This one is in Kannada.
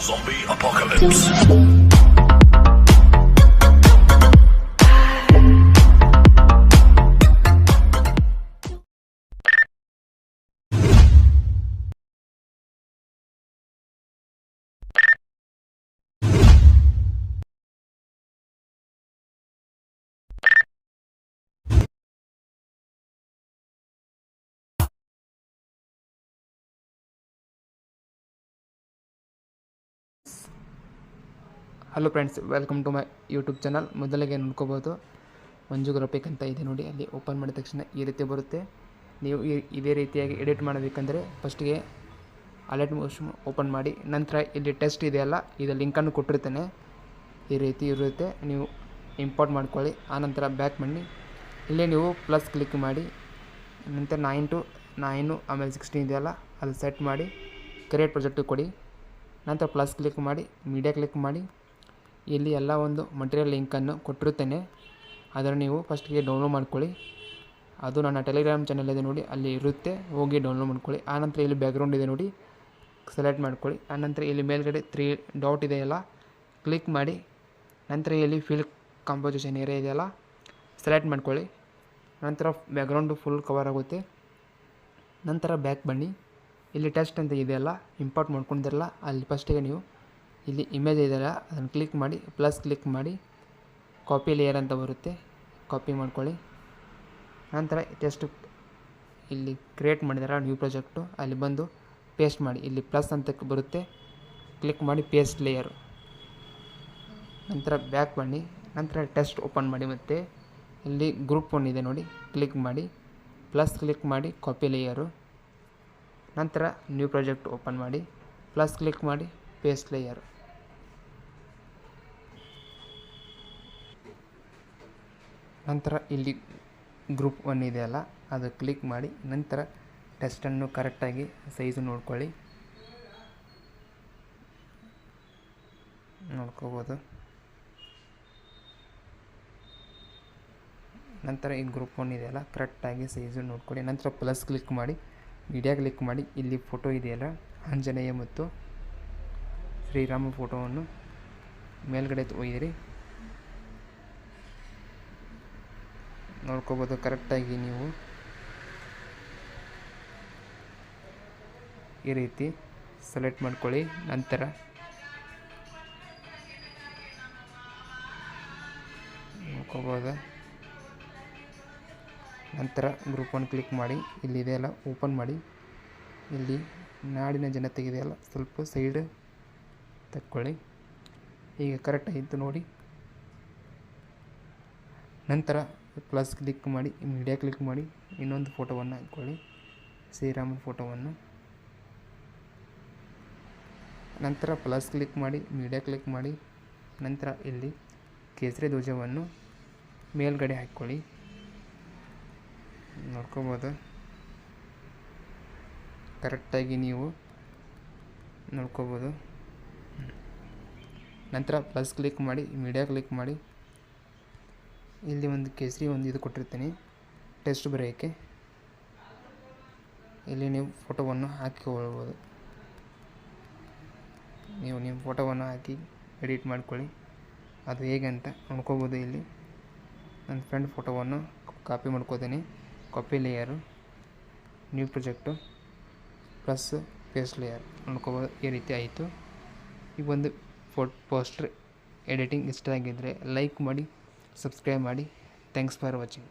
Zombie apocalypse. Hello friends welcome to my YouTube channel ಮೊದಲಿಗೆ ನೋಡ್ಕೋಬೋದು. ಮಂಜು ಗ್ರಾಫಿಕ್ ಅಂತ ಇದೆ ನೋಡಿ, ಅಲ್ಲಿ ಓಪನ್ ಮಾಡಿದ ತಕ್ಷಣ ಈ ರೀತಿ ಬರುತ್ತೆ. ನೀವು ಇದೇ ರೀತಿಯಾಗಿ ಎಡಿಟ್ ಮಾಡಬೇಕಂದ್ರೆ ಫಸ್ಟಿಗೆ ಅಲರ್ಟ್ ಮೋಷನ್ ಓಪನ್ ಮಾಡಿ, ನಂತರ ಇಲ್ಲಿ ಟೆಸ್ಟ್ ಇದೆಯಲ್ಲ ಇದು ಲಿಂಕನ್ನು ಕೊಟ್ಟಿರ್ತೇನೆ. ಈ ರೀತಿ ಇರುತ್ತೆ, ನೀವು ಇಂಪೋರ್ಟ್ ಮಾಡ್ಕೊಳ್ಳಿ, ಆನಂತರ ಬ್ಯಾಕ್ ಮಾಡಿ ಇಲ್ಲೇ ನೀವು ಪ್ಲಸ್ ಕ್ಲಿಕ್ ಮಾಡಿ, ನಂತರ ನೈನ್ ಟು ನೈನು ಆಮೇಲೆ ಸಿಕ್ಸ್ಟೀನ್ ಇದೆಯಲ್ಲ ಅಲ್ಲಿ ಸೆಟ್ ಮಾಡಿ ಕ್ರಿಯೇಟ್ ಪ್ರೊಜೆಕ್ಟಿಗೆ ಕೊಡಿ. ನಂತರ ಪ್ಲಸ್ ಕ್ಲಿಕ್ ಮಾಡಿ ಮೀಡಿಯಾ ಕ್ಲಿಕ್ ಮಾಡಿ. ಇಲ್ಲಿ ಎಲ್ಲ ಒಂದು ಮಟೀರಿಯಲ್ ಲಿಂಕನ್ನು ಕೊಟ್ಟಿರುತ್ತೇನೆ. ಅದನ್ನು ನೀವು ಫಸ್ಟಿಗೆ ಡೌನ್ಲೋಡ್ ಮಾಡ್ಕೊಳ್ಳಿ. ಅದು ನನ್ನ ಟೆಲಿಗ್ರಾಮ್ ಚಾನಲ್ ಇದೆ ನೋಡಿ, ಅಲ್ಲಿ ಇರುತ್ತೆ. ಹೋಗಿ ಡೌನ್ಲೋಡ್ ಮಾಡ್ಕೊಳ್ಳಿ. ಆನಂತರ ಇಲ್ಲಿ ಬ್ಯಾಕ್ಗ್ರೌಂಡ್ ಇದೆ ನೋಡಿ ಸೆಲೆಕ್ಟ್ ಮಾಡ್ಕೊಳ್ಳಿ. ಆನಂತರ ಇಲ್ಲಿ ಮೇಲ್ಗಡೆ ತ್ರೀ ಡಾಟ್ ಇದೆಯಲ್ಲ ಕ್ಲಿಕ್ ಮಾಡಿ. ನಂತರ ಇಲ್ಲಿ ಫಿಲ್ ಕಾಂಪೋಸಿಷನ್ ಏರಿಯಾ ಇದೆಯಲ್ಲ ಸೆಲೆಕ್ಟ್ ಮಾಡ್ಕೊಳ್ಳಿ. ನಂತರ ಬ್ಯಾಕ್ಗ್ರೌಂಡು ಫುಲ್ ಕವರ್ ಆಗುತ್ತೆ. ನಂತರ ಬ್ಯಾಕ್ ಬನ್ನಿ. ಇಲ್ಲಿ ಟೆಸ್ಟ್ ಅಂತ ಇದೆಯಲ್ಲ ಇಂಪೋರ್ಟ್ ಮಾಡ್ಕೊಂಡಿರಲ್ಲ ಅಲ್ಲಿ ಫಸ್ಟಿಗೆ ನೀವು ಇಲ್ಲಿ ಇಮೇಜ್ ಇದೆಯಲ್ಲ, ಅದನ್ನು ಕ್ಲಿಕ್ ಮಾಡಿ ಪ್ಲಸ್ ಕ್ಲಿಕ್ ಮಾಡಿ ಕಾಪಿ ಲೇಯರ್ ಅಂತ ಬರುತ್ತೆ. ಕಾಪಿ ಮಾಡ್ಕೊಳ್ಳಿ. ನಂತರ ಟೆಸ್ಟ್ ಇಲ್ಲಿ ಕ್ರಿಯೇಟ್ ಮಾಡಿದಾರ ನ್ಯೂ ಪ್ರಾಜೆಕ್ಟು ಅಲ್ಲಿ ಬಂದು ಪೇಸ್ಟ್ ಮಾಡಿ. ಇಲ್ಲಿ ಪ್ಲಸ್ ಅಂತ ಬರುತ್ತೆ. ಕ್ಲಿಕ್ ಮಾಡಿ ಪೇಸ್ಟ್ ಲೇಯರು ನಂತರ ಬ್ಯಾಕ್ ಬನ್ನಿ. ನಂತರ ಟೆಸ್ಟ್ ಓಪನ್ ಮಾಡಿ ಮತ್ತೆ. ಇಲ್ಲಿ ಗ್ರೂಪ್ ಒನ್ ಇದೆ ನೋಡಿ. ಕ್ಲಿಕ್ ಮಾಡಿ. ಪ್ಲಸ್ ಕ್ಲಿಕ್ ಮಾಡಿ ಕಾಪಿ ಲೇಯರು ನಂತರ ನ್ಯೂ ಪ್ರಾಜೆಕ್ಟ್ ಓಪನ್ ಮಾಡಿ. ಪ್ಲಸ್ ಕ್ಲಿಕ್ ಮಾಡಿ. ಪೇಸ್ಟ್ ಲೇಯರ್ ನಂತರ ಇಲ್ಲಿ ಗ್ರೂಪ್ ಒನ್ ಇದೆಯಲ್ಲ ಅದು ಕ್ಲಿಕ್ ಮಾಡಿ, ನಂತರ ಟೆಸ್ಟನ್ನು ಕರೆಕ್ಟಾಗಿ ಸೈಜು ನೋಡ್ಕೊಳ್ಳಿ. ನೋಡ್ಕೋಬೋದು. ನಂತರ ಈ ಗ್ರೂಪ್ ಒನ್ ಇದೆಯಲ್ಲ ಕರೆಕ್ಟಾಗಿ ಸೈಜು ನೋಡ್ಕೊಳ್ಳಿ. ನಂತರ ಪ್ಲಸ್ ಕ್ಲಿಕ್ ಮಾಡಿ ಮೀಡಿಯಾ ಕ್ಲಿಕ್ ಮಾಡಿ, ಇಲ್ಲಿ ಫೋಟೋ ಇದೆಯಲ್ಲ, ಆಂಜನೇಯ ಮತ್ತು ಶ್ರೀರಾಮ ಫೋಟೋವನ್ನು ಮೇಲ್ಗಡೆ ಒಯ್ಯಿರಿ. ನೋಡ್ಕೋಬೋದು ಕರೆಕ್ಟಾಗಿ ನೀವು ಈ ರೀತಿ ಸೆಲೆಕ್ಟ್ ಮಾಡ್ಕೊಳ್ಳಿ. ನಂತರ ನೋಡ್ಕೋಬೋದು? ನಂತರ ಗ್ರೂಪ್ ಒನ್ ಕ್ಲಿಕ್ ಮಾಡಿ. ಇಲ್ಲಿ ಇದೆಯಲ್ಲ, ಓಪನ್ ಮಾಡಿ. ಇಲ್ಲಿ ನಾಡಿನ ಜನತೆಗಿದೆಯಲ್ಲ ಸ್ವಲ್ಪ ಸೈಡ್ ತಕ್ಕೊಳ್ಳಿ. ಈಗ ಕರೆಕ್ಟ್ ಆಯಿತು ನೋಡಿ. ನಂತರ ಪ್ಲಸ್ ಕ್ಲಿಕ್ ಮಾಡಿ ಮೀಡಿಯಾ ಕ್ಲಿಕ್ ಮಾಡಿ, ಇನ್ನೊಂದು ಫೋಟೋವನ್ನು ಹಾಕ್ಕೊಳ್ಳಿ. ಶ್ರೀರಾಮನ ಫೋಟೋವನ್ನು ನಂತರ ಪ್ಲಸ್ ಕ್ಲಿಕ್ ಮಾಡಿ ಮೀಡಿಯಾ ಕ್ಲಿಕ್ ಮಾಡಿ, ನಂತರ ಇಲ್ಲಿ ಕೇಸರಿ ಧ್ವಜವನ್ನು ಮೇಲ್ಗಡೆ ಹಾಕ್ಕೊಳ್ಳಿ. ನೋಡ್ಕೋಬೋದು. ಕರೆಕ್ಟಾಗಿ ನೀವು ನೋಡ್ಕೋಬೋದು. ನಂತರ ಪ್ಲಸ್ ಕ್ಲಿಕ್ ಮಾಡಿ ಮೀಡಿಯಾ ಕ್ಲಿಕ್ ಮಾಡಿ. ಇಲ್ಲಿ ಒಂದು ಕೇಸರಿ ಒಂದು ಇದು ಕೊಟ್ಟಿರ್ತೀನಿ. ಟೆಸ್ಟ್ ಬರೆಯೋಕ್ಕೆ ಇಲ್ಲಿ ನೀವು ಫೋಟೋವನ್ನು ಹಾಕಿಕೊಳ್ಬೋದು ನೀವು ನಿಮ್ಮ ಫೋಟೋವನ್ನು ಹಾಕಿ ಎಡಿಟ್ ಮಾಡ್ಕೊಳ್ಳಿ. ಅದು ಹೇಗೆ ಅಂತ ನೋಡ್ಕೋಬೋದು ಇಲ್ಲಿ. ನನ್ನ ಫ್ರೆಂಡ್ ಫೋಟೋವನ್ನು ಕಾಪಿ ಮಾಡ್ಕೋತೀನಿ. Copy layer new project plus paste layer ನೋಡ್ಕೋಬೋದು ಈ ರೀತಿ ಆಯಿತು. ಈ ಒಂದು ಫೋಟ್ ಪೋಸ್ಟ್ರ್ ಎಡಿಟಿಂಗ್ ಇಷ್ಟ ಆಗಿದ್ದರೆ ಲೈಕ್ ಮಾಡಿ ಸಬ್ಸ್ಕ್ರೈಬ್ ಮಾಡಿ. Thanks for watching.